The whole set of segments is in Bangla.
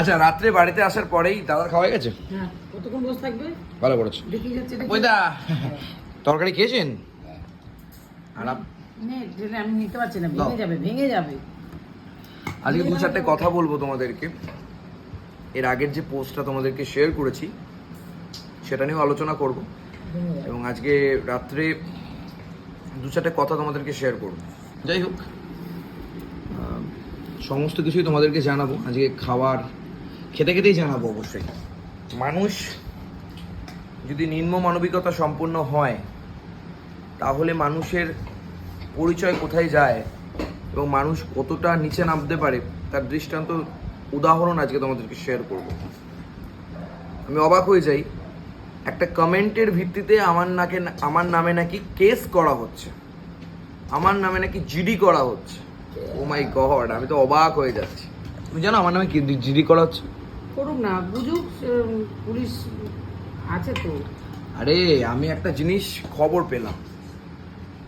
আচ্ছা রাত্রে বাড়িতে আসার পরেই দাদার খাওয়া হয়ে গেছে? হ্যাঁ কতক্ষণ বসে থাকবে? ভালো করেছে। দেখি যাচ্ছে এটা কি? তরকারি খেয়েছেন? আর নে, যেটা আমি নিতে পারছি না ভেঙে যাবে ভেঙে যাবে। আজকে দু চারটে কথা বলব তোমাদেরকে। এর আগের যে পোস্টটা তোমাদেরকে শেয়ার করেছি সেটা নিয়েও আলোচনা করব। এবং আজকে রাত্রে দু চারটে কথা তোমাদেরকে শেয়ার করব। যাই হোক সমস্ত কিছুই তোমাদেরকে জানাব। আজকে খাবার খেতে খেতেই জানাব অবশ্যই। মানুষ যদি নিম্ন মানবিকতা সম্পন্ন হয় তাহলে মানুষের পরিচয় কোথায় যায় এবং মানুষ কতটা নিচে নামতে পারে তার দৃষ্টান্ত উদাহরণ আজকে তোমাদেরকে শেয়ার করব। আমি অবাক হয়ে যাই একটা কমেন্টের ভিত্তিতে আমার নাকে আমার নামে নাকি কেস করা হচ্ছে। আমার নামে নাকি জিডি করা হচ্ছে। ও মাই গড আমি তো অবাক হয়ে যাচ্ছি। তুমি জানো আমার নামে কি জিডি করা হচ্ছে? করুক না, বুঝুক পুলিশ আছে তো। আরে, আমি একটা জিনিস খবর পেলাম।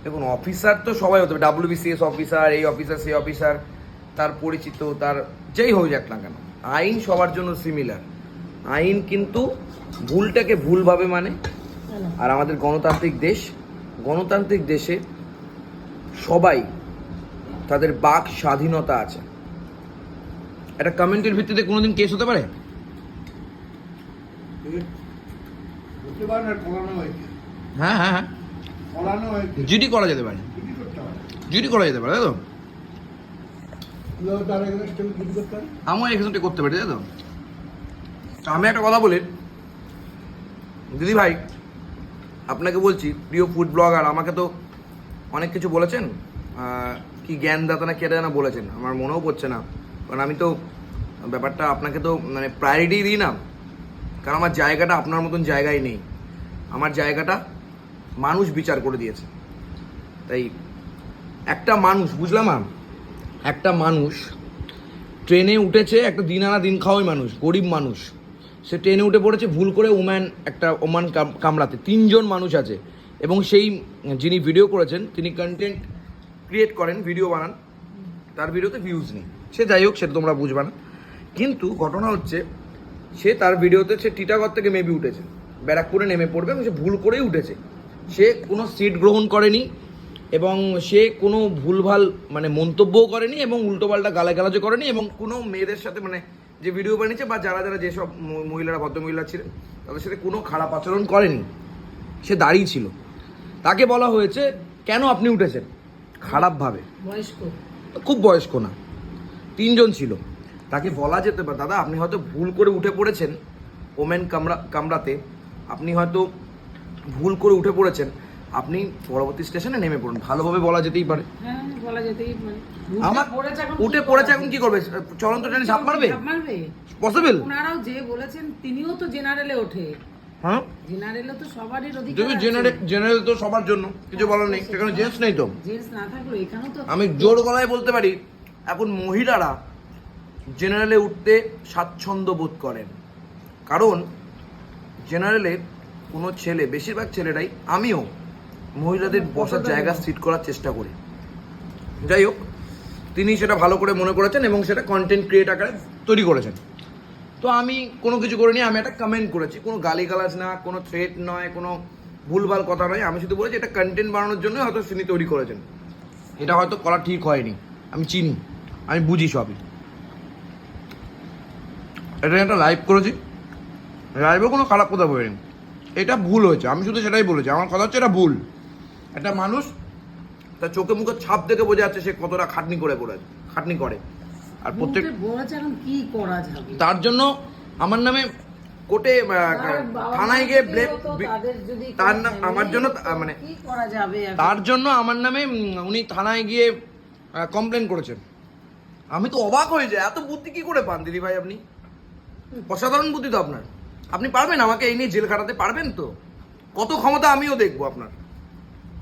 দেখুন, অফিসার তো সবাই হতে ডাব্লিউবিসিএস অফিসার, এই অফিসার, সেই অফিসার, তার পরিচিত, তার যেই হয়ে যাক না কেন, আইন সবার জন্য সিমিলার আইন কিন্তু ভুলটাকে ভুলভাবে মানে। আর আমাদের গণতান্ত্রিক দেশ, গণতান্ত্রিক দেশে সবাই তাদের বাক স্বাধীনতা আছে। একটা কমেন্টের ভিত্তিতে কোনোদিন কেস হতে পারে? হ্যাঁ হ্যাঁ হ্যাঁ। জিডি করা যেতে পারে। জিডি করা যেতে পারে তাই তো? আমিও এক্সেন্টে করতে পারি তাই তো? আমি একটা কথা বলি। দিদি ভাই আপনাকে বলছি প্রিয় ফুড ব্লগার আমাকে তো অনেক কিছু বলেছেন। কি জ্ঞানদাতা না কেটে না বলেছেন আমার মনেও পড়ছে না। কারণ আমি তো ব্যাপারটা আপনাকে তো মানে প্রায়োরিটি দিই না। কারণ আমার জায়গাটা আপনার মতন জায়গায় নেই। আমার জায়গাটা মানুষ বিচার করে দিয়েছে। তাই একটা মানুষ, বুঝলাম? একটা মানুষ ট্রেনে উঠেছে, একটা দিন আনা দিন খাওয়াই মানুষ, গরিব মানুষ। সে ট্রেনে উঠে পড়েছে, ভুল করে ওম্যান, একটা ওমান কামড়াতে। তিনজন মানুষ আছে। এবং সেই যিনি ভিডিও করেছেন, তিনি কন্টেন্ট ক্রিয়েট করেন ভিডিও বানান। তার ভিডিওতে ভিউজ নেই। সে যাই হোক সেটা তোমরা বুঝবে না। কিন্তু ঘটনা হচ্ছে সে তার ভিডিওতে সে টিটাগড় থেকে মেবি উঠেছে। ব্যারাকপুরে নেমে পড়বে এবং সে ভুল করেই উঠেছে। সে কোনো সিট গ্রহণ করেনি এবং সে কোনো ভুলভাল মানে মন্তব্যও করেনি এবং উল্টোপাল্টা গালাগালাজও করেনি এবং কোনো মেয়েদের সাথে মানে যে ভিডিও বানিয়েছে বা যারা যারা যেসব মহিলারা ভদ্রমহিলা ছিলেন তাদের সাথে কোনো খারাপ আচরণ করেনি। সে দাঁড়িয়ে ছিল। তাকে বলা হয়েছে কেন আপনি উঠেছেন? খারাপভাবে। বয়স্ক। খুব বয়স্ক না। তিনজন ছিল। তাকে বলা যেতে পারে দাদা আপনি হয়তো ভুল করে উঠে পড়েছেন ওমেন কামরা কামরাতে। আপনি হয়তো ভুল করে উঠে পড়েছেন। আপনি পরবর্তী স্টেশনে নেমে পড়ুন। ভালোভাবে বলা যেতেই পারে। হ্যাঁ আমার উঠে পড়েছে এখন কি করবে? চলন্ত ট্রেনে ঝাঁপ মারবে? পসিবল? ওনারাও যে বলেছেন তিনিও তো জেনারেলে ওঠে। হ্যাঁ? জেনারেলে তো সবারই অধিকার জেনারেল জেনারেল তো সবার জন্য। কিছু বলার নেই। সেখানে জেন্টস নেই তো। জেন্টস না থাকলেও এখানেও তো আমি জোর গলায় বলতে পারি এখন মহিলারা জেনারেলে উঠতে স্বাচ্ছন্দ্য বোধ করেন। কারণ জেনারেলে কোনো ছেলে বেশিরভাগ ছেলেরাই আমিও মহিলাদের বসার জায়গা সিট করার চেষ্টা করি। যাই হোক তিনি সেটা ভালো করে মনে করেছেন এবং সেটা কন্টেন্ট ক্রিয়েট আকারে তৈরি করেছেন। তো আমি কোনো কিছু করিনি আমি একটা কমেন্ট করেছি। কোনো গালিগালাজ না কোনো থ্রেট নয় কোনো ভুলভাল কথা নয়। আমি শুধু বলেছি এটা কন্টেন্ট বানানোর জন্য হয়তো তিনি তৈরি করেছেন। এটা হয়তো করা ঠিক হয়নি। আমি চিনি। আমি বুঝি সবই। এটা একটা লাইভ করেছি। লাইভে কোনো খারাপ কথা বলিনি। এটা ভুল হয়েছে আমি শুধু সেটাই বলেছি। আমার কথা হচ্ছে এটা ভুল। একটা মানুষ তার চোখে মুখে ছাপ দেখে বোঝা যাচ্ছে সে কতটা খাটনি করে করে খাটনি করে। আর প্রত্যেক কি করা যাবে। তার জন্য আমার নামে বাবা থানায় গিয়ে ব্লেম তার নাম আমার জন্য মানে? তার জন্য আমার নামে উনি থানায় গিয়ে কমপ্লেন করেছেন। আমি তো অবাক হয়ে যাই এত বুদ্ধি কি করে পান দিদি ভাই আপনি? অসাধারণ বুদ্ধি তো আপনার। আপনি পারবেন আমাকে এই নিয়ে জেল খাটাতে? পারবেন তো। কত ক্ষমতা আমিও দেখব আপনার।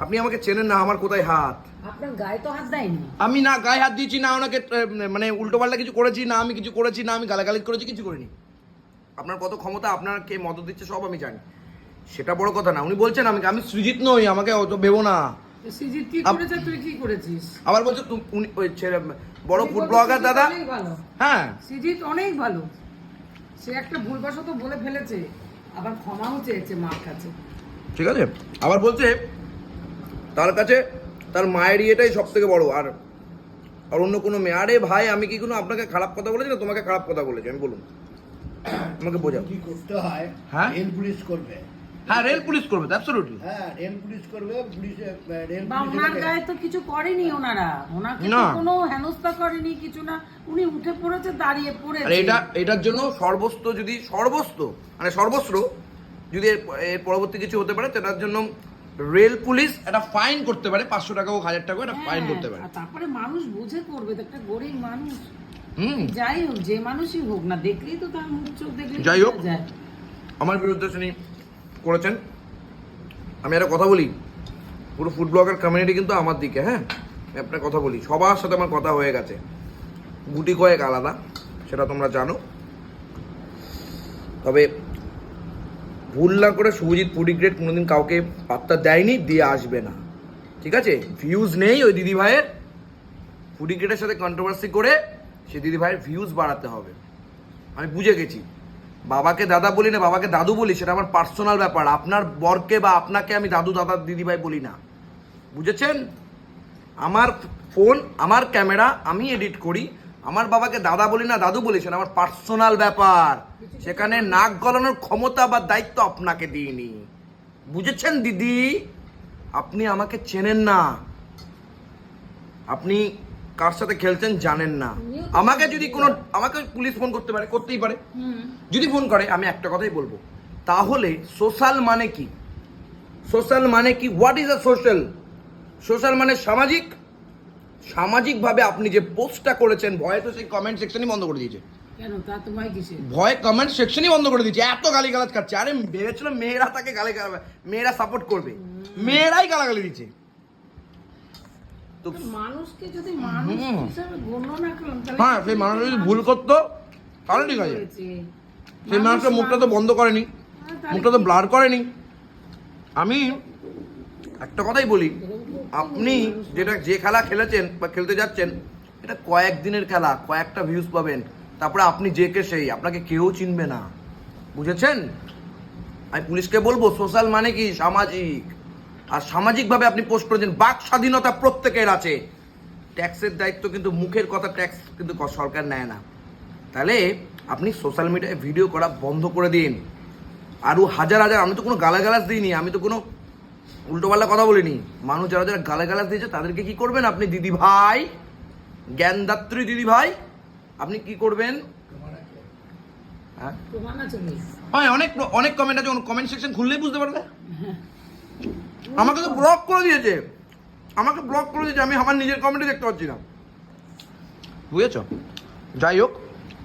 আপনি আমাকে চেনেন না আমার কোথায় হাত? আপনার গায়ে তো হাত দেয়নি। আমি না গায়ে হাত দিয়েছি না ওনাকে মানে উল্টোপাল্টা কিছু করেছি না আমি কিছু করেছি না আমি গালাগালি করেছি কিছু করিনি। আপনার কত ক্ষমতা আপনার কে মদত দিচ্ছে সব আমি জানি। সেটা বড় কথা না উনি বলছেন আমি আমি সৃজিত নই আমাকে অত ভেবো না। সৃজিত কি করেছে? তুই কি করেছিস? আবার বলছে তু- উনি ওই ছেলে বড় ফুড ব্লগার দাদা অনেক ভালো। হ্যাঁ। সৃজিত অনেক ভালো। সে একটা ভুলবশত বলে ফেলেছে। আবার ক্ষমাও চেয়েছে মার কাছে। ঠিক আছে? আবার বলছে তার কাছে তার মায়ের ইয়েটাই সব থেকে বড়। আর আর অন্য কোনো মেয়ে। আরে ভাই আমি কি কোনো আপনাকে খারাপ কথা বলেছি না? তোমাকে খারাপ কথা বলেছি। আমি বলুন। আমাকে বোঝাও। কি করতে হয়? হ্যাঁ? পুলিশ করবে। হ্যাঁ রেল পুলিশ করবে অ্যাবসলিউটলি হ্যাঁ রেল পুলিশ করবে পুলিশে রেল বা ওনার গায়ে তো কিছু করেনি ওনারা। ওনাকে তো কোনো হেনস্থা করেনি কিছু না। উনি উঠে পড়েছে দাঁড়িয়ে আর এটা এটার জন্য সর্বস্ত যদি সর্বস্ত মানে সর্বস্র যদি এর পরবর্তী কিছু হতে পারে সেটার জন্য রেল পুলিশ একটা ফাইন করতে পারে পাঁচশো টাকা হোক হাজার টাকা একটা ফাইন হ্যাঁ, করতে পারে। আর তারপরে মানুষ বুঝে করবে তো একটা গরিব মানুষ। হুম। যাই হোক যে মানুষই হোক না দেখলেই তো তার মুখ চোখ দেখলে যাই হোক। আমার বিরুদ্ধে তিনি করেছেন। আমি একটা কথা বলি, পুরো ফুড ব্লগার কমিউনিটি কিন্তু আমার দিকে হ্যাঁ? আপনার কথা বলি, সবার সাথে আমার কথা হয়ে গেছে। গুটি কয়েক আলাদা, সেটা তোমরা জানো। তবে ভুল না করে শুভজিৎ পুডিগ্রেড কোনোদিন কাউকে পাত্তা দেয়নি, দিয়ে আসবে না। ঠিক আছে? ভিউজ নেই ওই দিদি ভাইয়ের। ফুডিগ্রেডের সাথে কন্ট্রোভার্সি করে সে দিদি ভাইয়ের ভিউজ বাড়াতে হবে। আমি বুঝে গেছি। বাবাকে দাদা বলি না, বাবাকে দাদু বলি, সেটা আমার পার্সোনাল ব্যাপার। আপনার বরকে বা আপনাকে আমি দাদু, দাদা, দিদিভাই বলি না। বুঝেছেন? আমার ফোন আমার ক্যামেরা আমি এডিট করি। আমার বাবাকে দাদা বলি না, দাদু বলি, সেটা আমার পার্সোনাল ব্যাপার। সেখানে নাক গলানোর ক্ষমতা বা দায়িত্ব আপনাকে দিইনি। বুঝেছেন, দিদি? আপনি আমাকে চেনেন না। আপনি কার সাথে খেলছেন জানেন না। আমাকে যদি কোনো আমাকে পুলিশ ফোন করতে পারে করতেই পারে। যদি ফোন করে আমি একটা কথাই বলব। তাহলে সোশ্যাল মানে কি? সোশ্যাল মানে কি? What is a social social মানে সামাজিক? সামাজিকভাবে আপনি যে পোস্টটা করেছেন ভয়ে তো সেই কমেন্ট সেকশনই বন্ধ করে দিয়েছে। ভয় কমেন্ট সেকশনই বন্ধ করে দিয়েছে। এত গালি গালাজ খাচ্ছে। আরে ভেবেছিল মেয়েরা তাকে গালি মেয়েরা সাপোর্ট করবে। মেয়েরাই গালাগালি দিচ্ছে। তো মানুষকে যদি মানুষ। হিসাবে গণ্য না হ্যাঁ সেই মানুষ যদি ভুল করতো তাহলে ঠিক আছে। সেই মানুষটা মুখটা তো বন্ধ করেনি মুখটা তো ব্লার করেনি। আমি একটা কথাই বলি আপনি যেটা যে খেলা খেলেছেন বা খেলতে যাচ্ছেন এটা কয়েকদিনের খেলা কয়েকটা ভিউজ পাবেন। তারপরে আপনি যে কে সেই আপনাকে কেউ চিনবে না। বুঝেছেন? আমি পুলিশকে বলব সোশ্যাল মানে কি? সামাজিক। আর সামাজিকভাবে আপনি পোস্ট করেছেন বাক স্বাধীনতা প্রত্যেকের আছে। ট্যাক্সের দায়িত্ব কিন্তু মুখের কথা ট্যাক্স কিন্তু সরকার নেয় না। তাহলে আপনি সোশ্যাল মিডিয়ায় ভিডিও করা বন্ধ করে দিন। আরও হাজার হাজার আমি তো কোনো গালাগালাজ দিইনি আমি তো কোনো উল্টোপাল্টা কথা বলিনি। মানুষ যারা যারা গালাগালাজ দিয়েছে তাদেরকে কি করবেন আপনি দিদি ভাই? জ্ঞানদাত্রী দিদি ভাই আপনি কি করবেন? হ্যাঁ? হয় অনেক অনেক কমেন্ট আছে কমেন্ট সেকশন খুললেই বুঝতে পারবে। আমাকে তো ব্লক করে দিয়েছে। আমাকে ব্লক করে দিয়েছে আমি আমার নিজের কমেন্টে দেখতে পাচ্ছি না। বুঝেছ? যাই হোক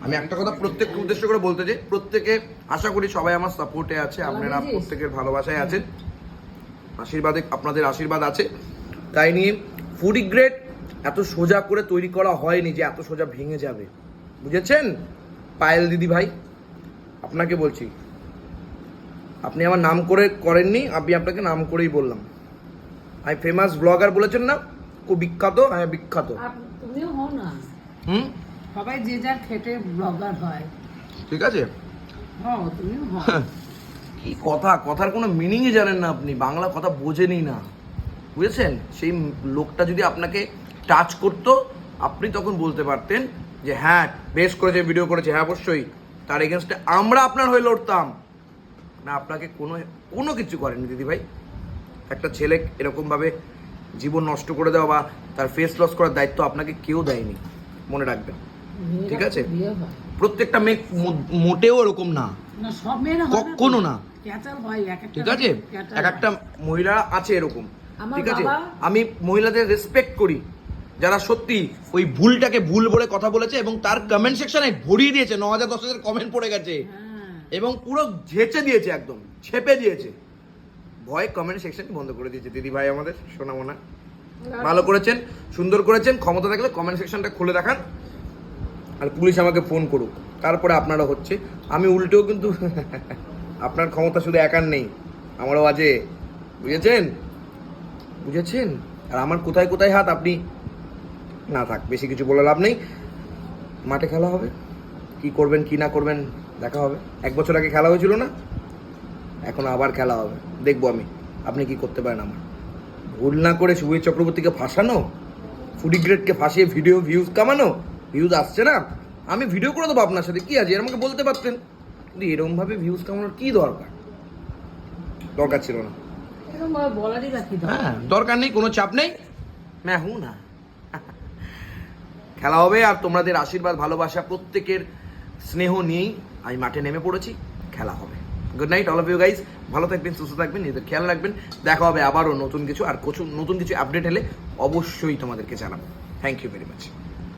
আমি একটা কথা প্রত্যেককে উদ্দেশ্য করে বলতে চাই প্রত্যেকে আশা করি সবাই আমার সাপোর্টে আছে আপনারা প্রত্যেকের ভালোবাসায় আছেন। আশীর্বাদে আপনাদের আশীর্বাদ আছে। তাই নিয়ে ফুডি গ্রেড এত সোজা করে তৈরি করা হয়নি যে এত সোজা ভেঙে যাবে। বুঝেছেন? পায়েল দিদি ভাই আপনাকে বলছি আপনি আমার নাম করে করেননি আমি আপনাকে নাম করেই বললাম। আমি ফেমাস ব্লগার বলেছেন না? খুব বিখ্যাত হ্যাঁ বিখ্যাত। তুমিও হও না। হুম? সবাই যে যার খেটে ব্লগার হয়। ঠিক আছে? হও তুমিও হও। কি কথা? কথার কোনো মিনিংই জানেন না আপনি। বাংলা কথা বোঝেনই না। বুঝেছেন? সেই লোকটা যদি আপনাকে টাচ করতো আপনি তখন বলতে পারতেন যে হ্যাঁ বেশ করেছে ভিডিও করেছে। হ্যাঁ অবশ্যই। তার এগেনস্টে আমরা আপনার হয়ে লড়তাম। না আপনাকে কোনো কোনো কিছু করেনি দিদিভাই। একটা ছেলে এরকমভাবে জীবন নষ্ট করে দেওয়া বা তার ফেস লস করার দায়িত্ব আপনাকে কেউ দেয়নি। মনে রাখবেন। ঠিক আছে? প্রত্যেকটা মেয়ে মোটেও এরকম না। কখনো না। ঠিক আছে? এক একটা মহিলা আছে এরকম। ঠিক আছে? আমি মহিলাদের রেসপেক্ট করি। যারা সত্যি ওই ভুলটাকে ভুল বলে কথা বলেছে এবং তার কমেন্ট সেকশনে ভরিয়ে দিয়েছে। ন হাজার দশ হাজার কমেন্ট পড়ে গেছে। হ্যাঁ। এবং পুরো ঝেঁচে দিয়েছে একদম, ছেপে দিয়েছে। ভয় কমেন্ট সেকশন বন্ধ করে দিয়েছে। দিদি ভাই আমাদের, সোনামোনা। ভালো করেছেন, সুন্দর করেছেন। ক্ষমতা থাকলে কমেন্ট সেকশনটা খুলে দেখান। আর পুলিশ আমাকে ফোন করুক। তারপরে আপনারা হচ্ছে। আমি উল্টেও কিন্তু আপনার ক্ষমতা শুধু একার নেই। আমারও আছে। বুঝেছেন? বুঝেছেন? আর আমার কোথায় কোথায় হাত আপনি না থাক, বেশি কিছু বলে লাভ নেই। মাঠে খেলা হবে। কি করবেন, কি না করবেন দেখা হবে। এক বছর আগে খেলা হয়েছিল না? এখন আবার খেলা হবে। দেখব আমি আপনি কি করতে পারেন আমার। ভুল না করে শুভজিৎ চক্রবর্তীকে ফাঁসানো? ফুডি গ্রেডকে ফাঁসিয়ে ভিডিও ভিউজ কামানো? ভিউজ আসছে না? আমি ভিডিও করে দেবো আপনার সাথে। কি আছে? এর আমাকে বলতে পারতেন। কিন্তু এরকমভাবে ভিউজ কামানোর কী দরকার? দরকার ছিল না। হ্যাঁ দরকার নেই কোনো চাপ নেই। ম্যা হু না। খেলা হবে আর তোমাদের আশীর্বাদ ভালোবাসা প্রত্যেকের স্নেহ নিয়েই আমি মাঠে নেমে পড়েছি, খেলা হবে। Good night all of you guys ভালো থাকবেন, সুস্থ থাকবেন, নিজেদের খেয়াল রাখবেন। দেখা হবে আবারও নতুন কিছু, আর নতুন কিছু আপডেট হলে অবশ্যই তোমাদেরকে জানাব। Thank you very much